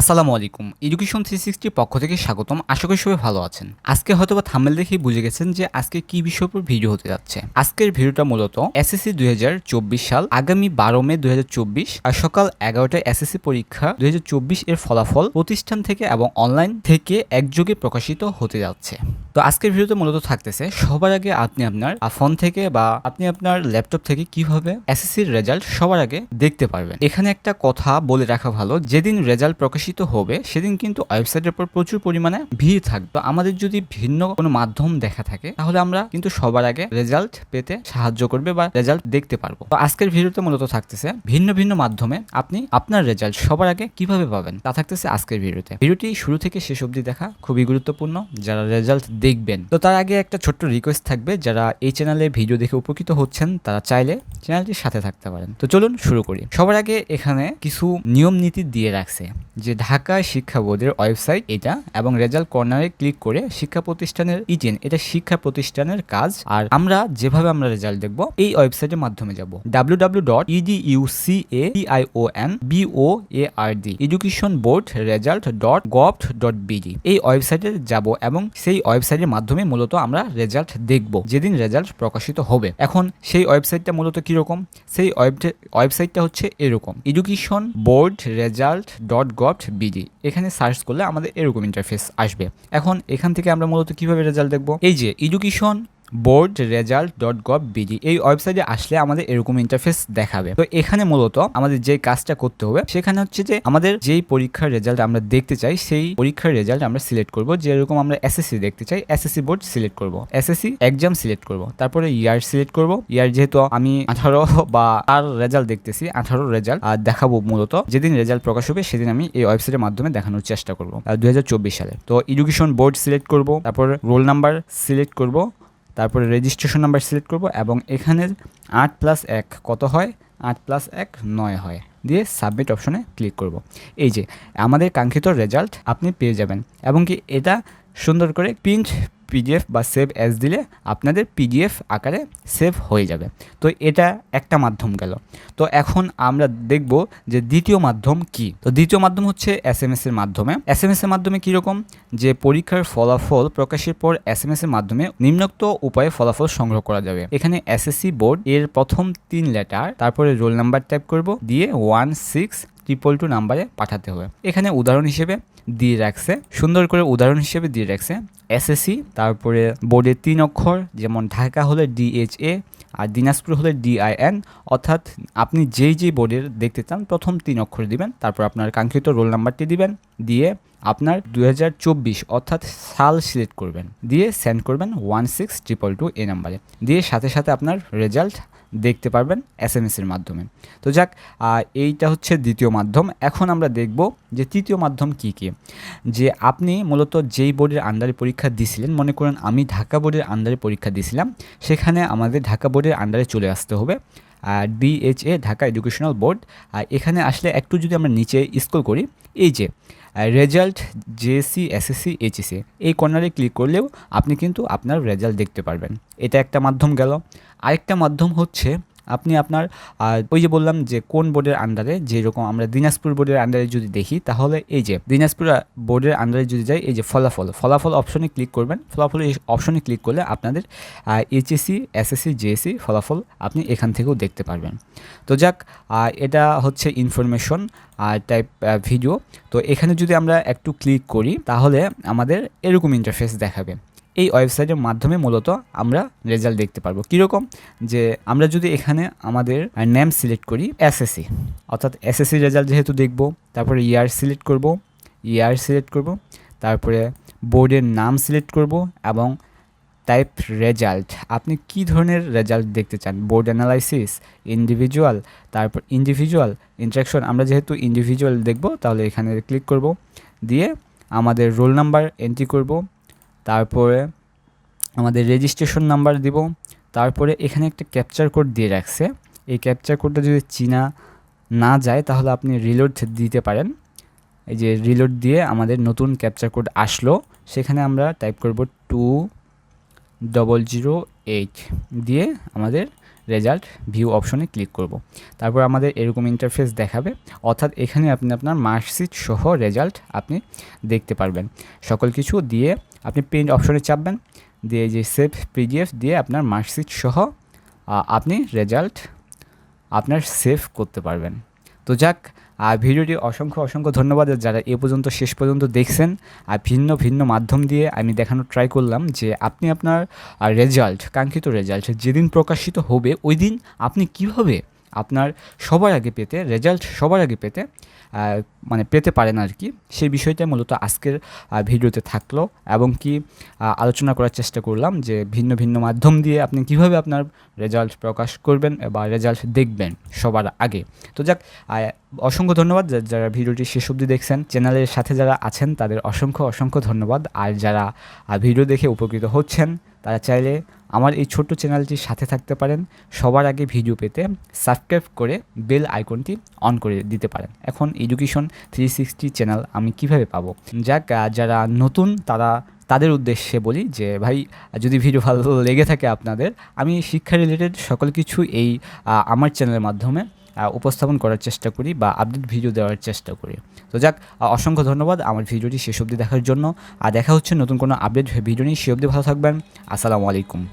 আসসালামু আলাইকুম। Education three সিক্সটির পক্ষ থেকে স্বাগতম। আশা করি সবাই ভালো আছেন। আজকে হয়তো বা থামেল দেখেই বুঝে গেছেন যে আজকে কি বিষয়ের উপর ভিডিও হতে যাচ্ছে। আজকের ভিডিওটা মূলত এসএসসি দুই হাজার চব্বিশ সাল, আগামী বারো মে দু হাজার চব্বিশ, আর সকাল এগারোটায় এসএসসি পরীক্ষা দুই এর ফলাফল প্রতিষ্ঠান থেকে এবং অনলাইন থেকে একযোগে প্রকাশিত হতে যাচ্ছে। তো আজকের ভিডিওতে মূলত থাকতেছে, সবার আগে আপনি আপনার ফোন থেকে বা আপনি আপনার ল্যাপটপ থেকে কীভাবে এসএসসির রেজাল্ট সবার আগে দেখতে পারবেন। এখানে একটা কথা বলে রাখা ভালো, যেদিন রেজাল্ট প্রকাশিত হবে, সেদিন কিন্তু ওয়েবসাইটের উপর প্রচুর পরিমাণে ভিড় থাকবে। আমাদের যদি ভিন্ন কোনো মাধ্যম দেখা থাকে, তাহলে আমরা কিন্তু সবার আগে রেজাল্ট পেতে সাহায্য করবে বা রেজাল্ট দেখতে পারব। তো আজকের ভিডিওতে মূলত থাকতেছে ভিন্ন ভিন্ন মাধ্যমে আপনি আপনার রেজাল্ট সবার আগে কীভাবে পাবেন, তা থাকতেছে আজকের ভিডিওতে। ভিডিওটি শুরু থেকে শেষ অবধি দেখা খুবই গুরুত্বপূর্ণ, যারা রেজাল্ট দেখবেন। তো তার আগে একটা ছোট্ট রিকোয়েস্ট থাকবে, যারা এই চ্যানেলে ভিডিও দেখে উপকৃত হচ্ছেন, তারা চাইলে চ্যানেলটির সাথে থাকতে পারেন। তো চলুন শুরু করি। সবার আগে এখানে কিছু নিয়ম নীতি দিয়ে রাখছে, যে ঢাকা শিক্ষা বোর্ডের ওয়েবসাইট এটা এবং রেজাল্ট কর্নারে ক্লিক করে শিক্ষা প্রতিষ্ঠানের ইজেন, এটা শিক্ষা প্রতিষ্ঠানের কাজ। আর আমরা যেভাবে আমরা রেজাল্ট দেখব, এই ওয়েবসাইটের মাধ্যমে যাব। W W dot E D U C A O N B O A R D education board result dot gov dot BD এই ওয়েবসাইটে যাব এবং সেই ওয়েবসাইটের মাধ্যমে মূলত আমরা রেজাল্ট দেখব, যেদিন রেজাল্ট প্রকাশিত হবে। এখন সেই ওয়েবসাইটটা মূলত কীরকম? সেই ওয়েবসাইটটা হচ্ছে এরকম। Education board result dot gov BD এখানে সার্চ করলে আমাদের এরকম ইন্টারফেস আসবে। এখন এখান থেকে আমরা মূলত কীভাবে রেজাল্ট দেখব? এই যে education board result dot gov BD এই ওয়েবসাইটে আসলে আমাদের এরকম ইন্টারফেস দেখাবে। তো এখানে মূলত আমাদের যে কাজটা করতে হবে, সেখানে হচ্ছে যে আমাদের যেই পরীক্ষার রেজাল্ট আমরা দেখতে চাই, সেই পরীক্ষার রেজাল্ট আমরা সিলেক্ট করব। যেরকম আমরা এসএসসি দেখতে চাই এসএসসি বোর্ড সিলেক্ট করব। এসএসসি এক্সাম সিলেক্ট করব। তারপরে ইয়ার সিলেক্ট করব। ইয়ার যেহেতু আমি আঠারো বা তার রেজাল্ট দেখতেছি, আঠারো রেজাল্ট আর দেখাবো মূলত যেদিন রেজাল্ট প্রকাশ হবে, সেদিন আমি এই ওয়েবসাইটের মাধ্যমে দেখানোর চেষ্টা করব। দু হাজার চব্বিশ সালে। তো এডুকেশন বোর্ড সিলেক্ট করব, তারপর রোল নাম্বার সিলেক্ট করব তারপরে রেজিস্ট্রেশন নাম্বার সিলেক্ট করব এবং এখানে আট প্লাস এক কত হয়? আট প্লাস এক নয় হয়। দিয়ে সাবমিট অপশনে ক্লিক করব। এই যে, আমাদের কাঙ্ক্ষিত রেজাল্ট আপনি পেয়ে যাবেন। এবং কি এটা সুন্দর করে প্রিন্ট পিডিএফ বা সেভ অ্যাজ দিলে আপনাদের পিডিএফ আকারে সেভ হয়ে যাবে। তো এটা একটা মাধ্যম গেল। তো এখন আমরা দেখব যে দ্বিতীয় মাধ্যম কি। তো দ্বিতীয় মাধ্যম হচ্ছে এস এম এর মাধ্যমে। এস এম এর মাধ্যমে কীরকম যে পরীক্ষার ফলাফল প্রকাশের পর এস এম এর মাধ্যমে নিম্নোক্ত উপায়ে ফলাফল সংগ্রহ করা যাবে। এখানে এসএসসি বোর্ড এর প্রথম তিন লেটার তারপরে রোল নাম্বার টাইপ করব, দিয়ে ওয়ান সিক্স ট্রিপল টু নাম্বারে পাঠাতে হবে। এখানে উদাহরণ হিসেবে দিয়ে রাখছে, সুন্দর করে উদাহরণ হিসেবে দিয়ে রাখছে এসএসসি তারপরে বোর্ডের তিন অক্ষর, যেমন ঢাকা হলে ডিএইচএ আর দিনাজপুর হলে ডিআইএন অর্থাৎ আপনি যেই যেই বোর্ডের দেখতে চান, প্রথম তিন অক্ষর দিবেন, তারপর আপনার কাঙ্ক্ষিত রোল নাম্বারটি দিবেন, দিয়ে আপনার দু হাজার চব্বিশ অর্থাৎ সাল সিলেক্ট করবেন, দিয়ে সেন্ড করবেন ওয়ান সিক্স ট্রিপল টু এ নাম্বারে দিয়ে সাথে সাথে আপনার রেজাল্ট দেখতে পারবেন এস এম এসের মাধ্যমে। তো যাক এইটা হচ্ছে দ্বিতীয় মাধ্যম। এখন আমরা দেখব যে তৃতীয় মাধ্যম কি কী। যে আপনি মূলত যেই বোর্ডের আন্ডারে পরীক্ষা দিছিলেন, মনে করেন আমি ঢাকা বোর্ডের আন্ডারে পরীক্ষা দিছিলাম, সেখানে আমাদের ঢাকা বোর্ডের আন্ডারে চলে আসতে হবে। ডিএইচএ ঢাকা এডুকেশনাল বোর্ড এখানে আসলে একটু যদি আমরা নিচে স্কুল করি, এই যে রেজাল্ট জেএসসি এসএসসি এইচএসসি এই কর্নারে ক্লিক করলেও আপনি কিন্তু আপনার রেজাল্ট দেখতে পারবেন। এটা একটা মাধ্যম গেল। আরেকটা মাধ্যম হচ্ছে আপনি আপনার ওই যে বললাম যে কোন বোর্ডের আন্ডারে যেরকম আমরা দিনাজপুর বোর্ডের আন্ডারে যদি দেখি, তাহলে এই যে দিনাজপুর বোর্ডের আন্ডারে যদি যাই, এই যে ফলাফল ফলাফল অপশনে ক্লিক করবেন। ফলাফল অপশনে ক্লিক করলে আপনাদের এইচএসসি এসএসসি জেএসসি ফলাফল আপনি এখান থেকেও দেখতে পারবেন। তো যাক এটা হচ্ছে ইনফরমেশন টাইপ ভিডিও তো এখানে যদি আমরা একটু ক্লিক করি, তাহলে আমাদের এরকম ইন্টারফেস দেখাবে। এই ওয়েবসাইটের মাধ্যমে মূলত আমরা রেজাল্ট দেখতে পারব। কীরকম? যে আমরা যদি এখানে আমাদের নেম সিলেক্ট করি এসএসসি অর্থাৎ এসএসসি রেজাল্ট যেহেতু দেখব, তারপরে ইয়ার সিলেক্ট করব ইয়ার সিলেক্ট করব, তারপরে বোর্ডের নাম সিলেক্ট করব এবং টাইপ রেজাল্ট আপনি কি ধরনের রেজাল্ট দেখতে চান? বোর্ড অ্যানালাইসিস ইন্ডিভিজুয়াল তারপর ইন্ডিভিজুয়াল ইন্টারাকশন আমরা যেহেতু ইন্ডিভিজুয়াল দেখব, তাহলে এখানে ক্লিক করব, দিয়ে আমাদের রোল নাম্বার এন্ট্রি করব তারপরে আমাদের রেজিস্ট্রেশন নাম্বার দিব, তারপরে এখানে একটা ক্যাপচার কোড দিয়ে রাখছে। এই ক্যাপচার কোডটা যদি চীনা না যায়, তাহলে আপনি রিলোড দিতে পারেন। এই যে রিলোড দিয়ে আমাদের নতুন ক্যাপচার কোড আসলো, সেখানে আমরা টাইপ করব টু ডবল জিরো এইট দিয়ে আমাদের রেজাল্ট ভিউ অপশনে ক্লিক করব। তারপর আমাদের এরকম ইন্টারফেস দেখাবে। অর্থাৎ এখানে আপনি আপনার মার্কশিট সহ রেজাল্ট আপনি দেখতে পারবেন। সকল কিছু দিয়ে আপনি প্রিন্ট অপশনে চাপবেন। দিয়ে যে সেভ পিডিএফ দিয়ে আপনার মার্কশিট সহ আপনি রেজাল্ট আপনার সেভ করতে পারবেন। তো যাক আর ভিডিওটি অসংখ্য অসংখ্য ধন্যবাদ যারা এ পর্যন্ত, শেষ পর্যন্ত দেখছেন। আর ভিন্ন ভিন্ন মাধ্যম দিয়ে আমি দেখানোর ট্রাই করলাম যে আপনি আপনার রেজাল্ট কাঙ্ক্ষিত রেজাল্ট যেদিন প্রকাশিত হবে ওই দিন আপনি কীভাবে আপনার সবার আগে পেতে রেজাল্ট সবার আগে পেতে মানে পেতে পারেন আর কি। সেই বিষয়টা মূলত আজকের ভিডিওতে থাকল এবং কি আলোচনা করার চেষ্টা করলাম যে ভিন্ন ভিন্ন মাধ্যম দিয়ে আপনি কীভাবে আপনার রেজাল্ট প্রকাশ করবেন বা রেজাল্ট দেখবেন সবার আগে। তো যাক অসংখ্য ধন্যবাদ যারা ভিডিওটি শেষ অবধি দেখছেন। চ্যানেলের সাথে যারা আছেন তাদের অসংখ্য অসংখ্য ধন্যবাদ। আর যারা ভিডিও দেখে উপকৃত হচ্ছেন, তারা চাইলে আমার এই ছোট্ট চ্যানেলটির সাথে থাকতে পারেন। সবার আগে ভিডিও পেতে সাবস্ক্রাইব করে বেল আইকনটি অন করে দিতে পারেন। এখন এডুকেশন থ্রি সিক্সটি চ্যানেল আমি কীভাবে পাবো? যাক যারা নতুন তারা তাদের উদ্দেশ্যে বলি যে, ভাই, যদি ভিডিও ভালো লেগে থাকে আপনাদের, আমি শিক্ষা রিলেটেড সকল কিছু এই আমার চ্যানেলের মাধ্যমে উপস্থাপন করার চেষ্টা করি বা আপডেট ভিডিও দেওয়ার চেষ্টা করি। তো যাক অসংখ্য ধন্যবাদ আমার ভিডিওটি শেষ অবধি দেখার জন্য। আর দেখা হচ্ছে নতুন কোনো আপডেট ভিডিও নিয়ে, সে অবধি ভালো থাকবেন। আসসালামু আলাইকুম।